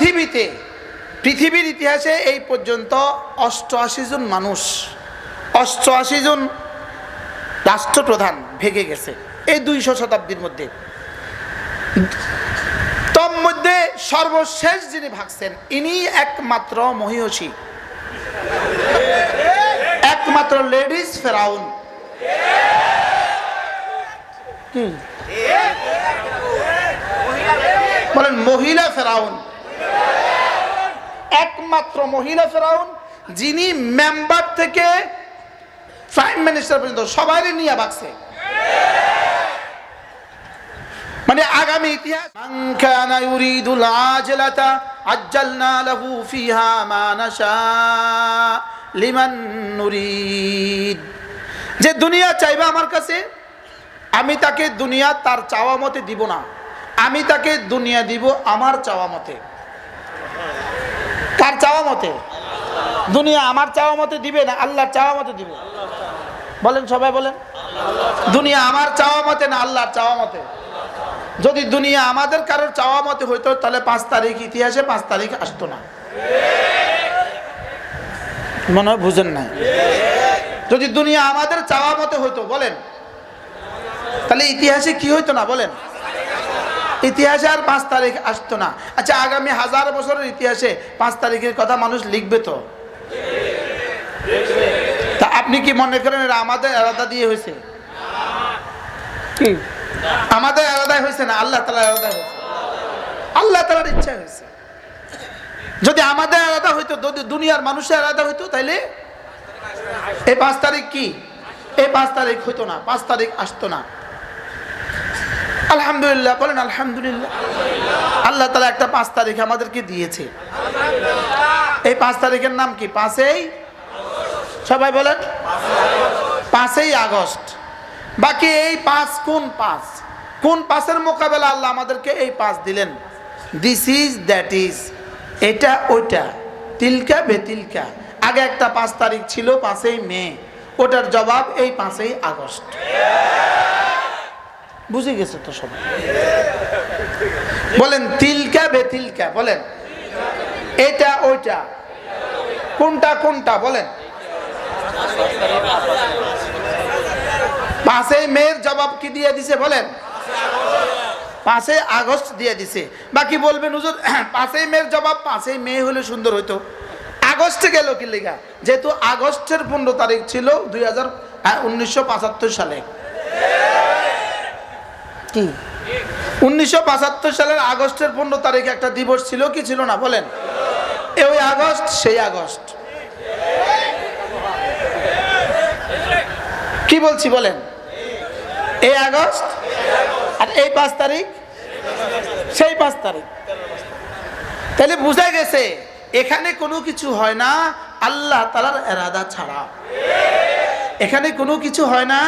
পৃথিবীতে, পৃথিবীর ইতিহাসে এই পর্যন্ত অষ্টআশি জন মানুষ, অষ্টআশি জন রাষ্ট্রপ্রধান ভেঙে গেছে এই দুইশো শতাব্দীর মধ্যে। তোর মধ্যে সর্বশেষ যিনি ভাগছেন, ইনি একমাত্র মহিষী। একমাত্র লেডিস ফেরাউন? বলেন, মহিলা ফেরাউন। একমাত্র মহিলা ফেরাউন, যিনি মেম্বার থেকে প্রাইম মিনিস্টার পর্যন্ত সবাই নিয়ে ভাগছে। মানে আগামী ইতিহাস। যে দুনিয়া চাইবে আমার কাছে, আমি তাকে দুনিয়া তার চাওয়া মতে দিব না। আমি তাকে দুনিয়া দিব আমার চাওয়া মতে। কার চাওয়া মতে? দুনিয়া আমার চাওয়া মতে দিবে না আল্লাহর চাওয়া মতে দিবে? বলেন সবাই বলেন। দুনিয়া আমার চাওয়া মতে না আল্লাহর চাওয়া মতে? যদি দুনিয়া আমাদের কারোর চাওয়া মতে হইতো, তাহলে পাঁচ তারিখ ইতিহাসে পাঁচ তারিখ আসতো না। মনে হয় বুঝেন নাই? যদি দুনিয়া আমাদের চাওয়া মতে হইতো, বলেন। তাহলে ইতিহাসে কি হইতো না, বলেন। ইতিহাসে আর পাঁচ তারিখ আসতো না। আচ্ছা আগামী হাজার বছরের ইতিহাসে পাঁচ তারিখের কথা মানুষ লিখবে তো? তা আপনি কি মনে করেন এটা আমাদের আলাদা দিয়ে হয়েছে? আমাদের আলাদাই হয়েছে না? আল্লাহ তালা আলাদা হয়েছে। আল্লাহ তালার ইচ্ছা হয়েছে। যদি আমাদের আলাদা হইতো যদি দুনিয়ার মানুষের আলাদা হইতো তাইলে এই পাঁচ তারিখ কি? এই পাঁচ তারিখ হইতো না পাঁচ তারিখ আসতো না। আলহামদুলিল্লাহ, বলেন আলহামদুলিল্লাহ। আল্লাহ তালা একটা পাঁচ তারিখ আমাদেরকে দিয়েছে। এই পাঁচ তারিখের নাম কি? পাঁচই সবাই বলেন? পাঁচই আগস্ট। বাকি এই পাঁচ কোন পাঁচ? কোন পাঁচের মোকাবেলা আল্লাহ আমাদেরকে এই পাঁচ দিলেন? দিস ইজ দ্যাট ইজ এটা, ওইটা। তিলকা, বেতিলকা। আগে একটা পাঁচ তারিখ ছিল, পাঁচই মে। ওটার জবাব এই পাঁচই আগস্ট। বুঝে গেছে তো সবাই। বলেন, তিলকা বেতিলকা বলেন। এটা, ওইটা। কোনটা কোনটা, বলেন। পাঁচই মেয়ের জবাব কি দিয়ে দিছে, বলেন। পাঁচই আগস্ট দিয়ে দিছে। বাকি বলবেন, হুজুর পাঁচই মেয়ের জবাব পাঁচই মে হলে সুন্দর হইতো। আগস্টে গেল কি লেখা যেহেতু আগস্টের পনেরো তারিখ ছিল দুই পঁচাত্তর সালে। কি? উনিশশো পঁচাত্তর সালের আগস্টের পনেরো তারিখে একটা দিবস ছিল, কি ছিল না? বলেন। ওই আগস্ট, সেই আগস্ট। কি বলছি, বলেন? এই আগস্ট আর এই পাঁচ তারিখ? সেই পাঁচ তারিখ। তাহলে বোঝা গেছে, এখানে কোনো কিছু হয় না, আল্লাহ তালার এরাদা ছাড়া। এখানে কোনো কিছু হয় না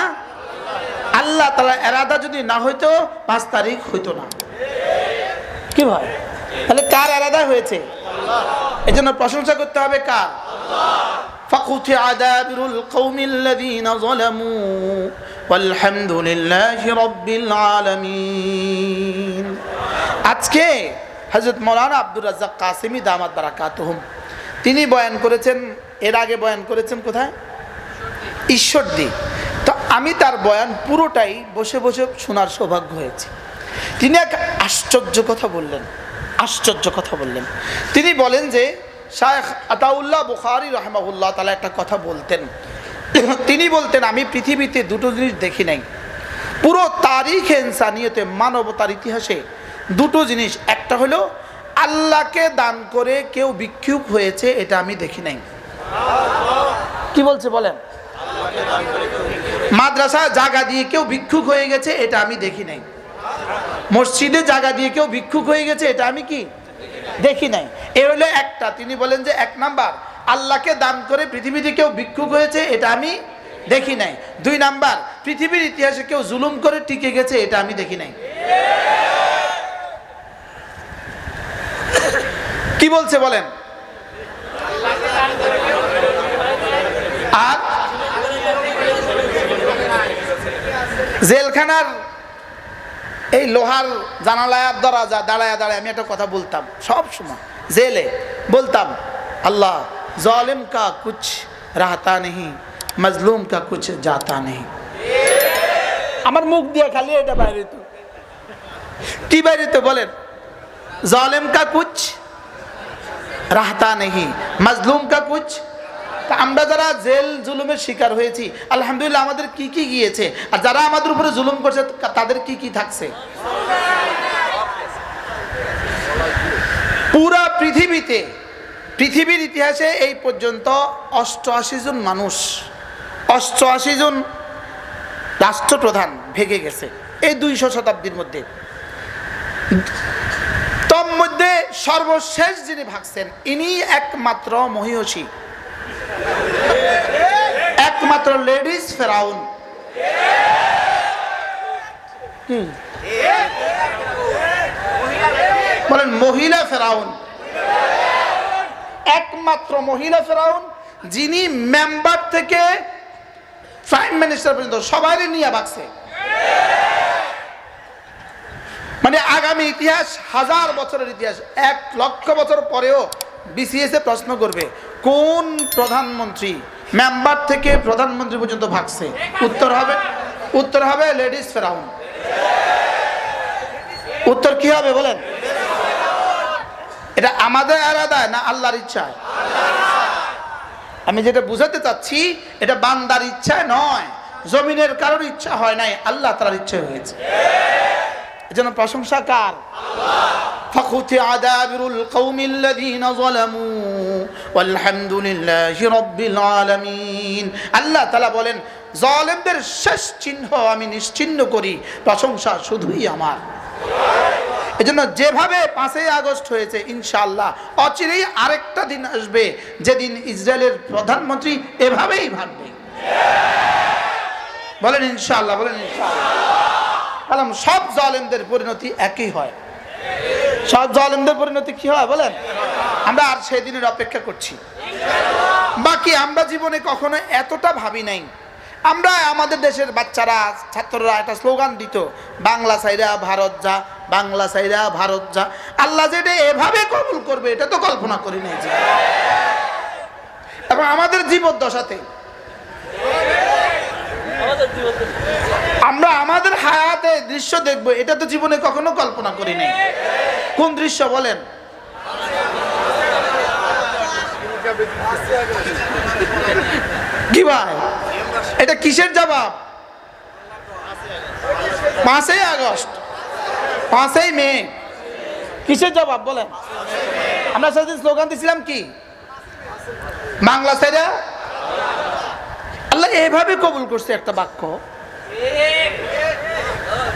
আল্লাহ তালা এরাদা যদি না হইতো পাঁচ তারিখ হইতো না কি ভাই তাহলে কার এরাদা হয়েছে এই জন্য প্রশংসা করতে হবে কার فقطع دابر القوم الذين ظلموا والحمد لله رب العالمين আজকে হজরত মৌলানা আব্দুর রাজ্জাক কাসিমি দামাত বারাকাতুহুম তিনি বয়ান করেছেন এর আগে বয়ান করেছেন কোথায় ঈশ্বরদী তো আমি তার বয়ান পুরোটাই বসে বসে শোনার সৌভাগ্য হয়েছে। তিনি এক আশ্চর্য কথা বললেন আশ্চর্য কথা বললেন। তিনি বলেন যে শায়েখ আতাউল্লাহ বুখারি রহমাউল্লাহ তালা একটা কথা বলতেন। তিনি বলতেন আমি পৃথিবীতে দুটো জিনিস দেখি নাই। পুরো তারিখ ইনসানিয়তে মানবতার ইতিহাসে দুটো জিনিস। একটা হলো আল্লাহকে দান করে কেউ বিক্ষুভ হয়েছে এটা আমি দেখি নাই। কি বলছে বলেন? মাদ্রাসা জায়গা দিয়ে কেউ ভিক্ষুক হয়ে গেছে, এটা আমি দেখি নাই। মসজিদে জায়গা দিয়ে কেউ ভিক্ষুক হয়ে গেছে, এটা আমি কি? দেখি নাই। এ হলো একটা। তিনি বলেন যে এক নাম্বার, আল্লাহকে দান করে পৃথিবীতে কেউ ভিক্ষুক হয়েছে, এটা আমি দেখি নাই। দুই নাম্বার, পৃথিবীর ইতিহাসে কেউ জুলুম করে টিকে গেছে, এটা আমি দেখি নাই। কি বলছে বলেন? আর জেলখানার এই লোহার জানালায় দরজা দাঁড়ায় দাঁড়ায় আমি একটা কথা বলতাম, সব সময় জেলে বলতাম, আল্লাহ, জালিম কা কুছ রাহতা নেই মজলুম কা কুছ জাতা নেই আমার মুখ দিয়ে খালি এটা বাইরে তো কি বাইরে তো বলেন? জালিম কা কুছ রাহতা নেই মজলুম কা কুছ তা আমরা যারা জেল জুলুমের শিকার হয়েছি, আলহামদুলিল্লাহ আমাদের কি কি গিয়েছে? আর যারা আমাদের উপরে জুলুম করছে তাদের কি কি থাকছে? পুরা পৃথিবীতে, পৃথিবীর ইতিহাসে এই পর্যন্ত অষ্টআশি জন মানুষ, অষ্টআশি জন রাষ্ট্রপ্রধান ভেঙে গেছে এই দুইশো শতাব্দীর মধ্যে। তোর মধ্যে সর্বশেষ যিনি ভাগছেন, ইনি একমাত্র মহিষী। একমাত্র লেডিস ফেরাউন। বলেন, মহিলা ফেরাউন। একমাত্র মহিলা ফেরাউন, যিনি মেম্বার থেকে প্রাইম মিনিস্টার পর্যন্ত সবাই নিয়ে ভাগছে। মানে আগামী ইতিহাস, হাজার বছরের ইতিহাস, এক লক্ষ বছর পরেও বিসিএস এ প্রশ্ন করবে। কোন প্রধানমন্ত্রী মেম্বার থেকে প্রধানমন্ত্রী পর্যন্ত ভাগছে? উত্তর হবে উত্তর হবে লেডিস ফেরাউন। উত্তর কি হবে বলেন? এটা আমাদের আলাদায় না আল্লাহর ইচ্ছায়? আমি যেটা বুঝাতে চাচ্ছি, এটা বান্দার ইচ্ছায় নয়। জমিনের কারোর ইচ্ছা হয় নাই, আল্লাহ তার ইচ্ছা হয়েছে। যেন প্রশংসা কার? ফাকুতি আদাবিরুল কৌমিল্লাযীনা যালামু। আলহামদুলিল্লাহ রব্বিল আল্লাহ তালা বলেন, জলেমদের শেষ চিহ্ন আমি নিশ্চিহ্ন করি, প্রশংসা শুধুই আমার। এজন্য যেভাবে পাঁচই আগস্ট হয়েছে ইনশাল্লাহ অচিরেই আরেকটা দিন আসবে, যেদিন ইসরায়েলের প্রধানমন্ত্রী এভাবেই ভাববে। বলেন ইনশাল্লাহ বলেন ইনশাল্লাহ সব জলেমদের পরিণতি একই হয়। সব জালেমদের পরিণতি কি হয় বলেন? আমরা আর সেই দিনের অপেক্ষা করছি। বাকি আমরা জীবনে কখনো এতটা ভাবি নাই। আমরা আমাদের দেশের বাচ্চারা, ছাত্ররা একটা স্লোগান দিত, বাংলা সাইরা ভারত যা, বাংলা সাইরা ভারত যা। আল্লাহ যেটা এভাবে কবুল করবে, এটা তো কল্পনা করি নাই এবং আমাদের জীবদ্দশাতে আমরা আমাদের হায়াতে দৃশ্য দেখব, এটা তো জীবনে কখনো কল্পনা করি নাই। কোন দৃশ্য বলেন? কি ভাই? এটা কিসের জবাব? পাঁচই আগস্ট। পাঁচই মে। কিসের জবাব বলেন? আমরা সেদিন স্লোগান দিছিলাম কি? বাংলা সাইডা এভাবে কবুল করছে একটা বাক্য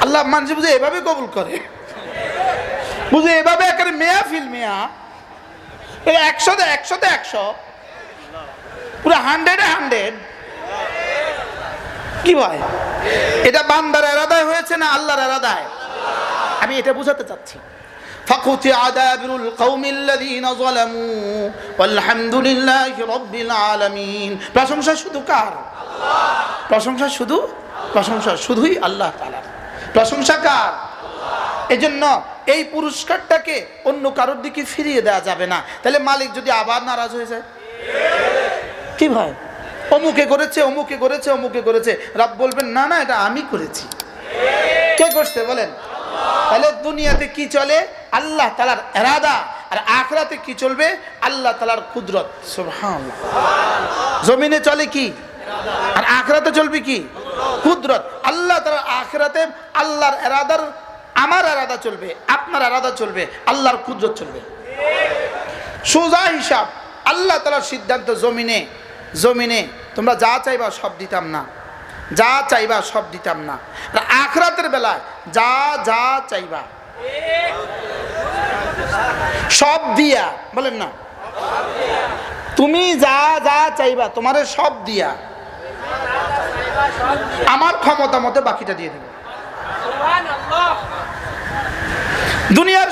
আল্লাহ মানুষ বুঝে এভাবে কবুল করে বুঝে এভাবে একেবারে মেয়া ফিল মেয়া এটা একশোতে একশোতে একশো পুরো হান্ড্রেডে হান্ড্রেড কি ভাই এটা বান্দার এরাদায় হয়েছে না আল্লাহর এরাদায় আমি এটা বুঝাতে চাচ্ছি فقطع دابر القوم الذين ظلموا والحمد لله رب العالمين প্রশংসা শুধু কার প্রশংসা শুধু, প্রশংসা শুধুই আল্লাহ প্রশংসা কার? এজন্য এই পুরস্কারটাকে অন্য কারোর দিকে ফিরিয়ে দেওয়া যাবে না। তাহলে মালিক যদি আবার নারাজ হয়ে যায়? কি ভাই? অমুকে করেছে অমুকে করেছে অমুকে করেছে। রাব বলবেন, না না, এটা আমি করেছি। কে করছে বলেন? তাহলে দুনিয়াতে কি চলে? আল্লাহ তালার এরাদা। আর আখরাতে কি চলবে? আল্লাহ তালার কুদরত। জমিনে চলে কি? আর আখরাতে চলবে কি? কুদরত। আল্লাহ তালার আখরাতে আল্লাহর এরাদার, আমার এরাদা চলবে, আপনার এরাদা চলবে, আল্লাহর কুদরত চলবে। সোজা হিসাব, আল্লাহ তালার সিদ্ধান্ত জমিনে জমিনে তোমরা যা চাইবা সব দিতাম না। যা চাইবা সব দিতাম না। আখরাতের বেলায় যা যা চাইবা, সব দিয়া, বলেন না। তুমি যা যা চাইবা তোমারে সব দিয়া। আমার ক্ষমতা মতো বাকিটা দিয়ে দেবে। দুনিয়ার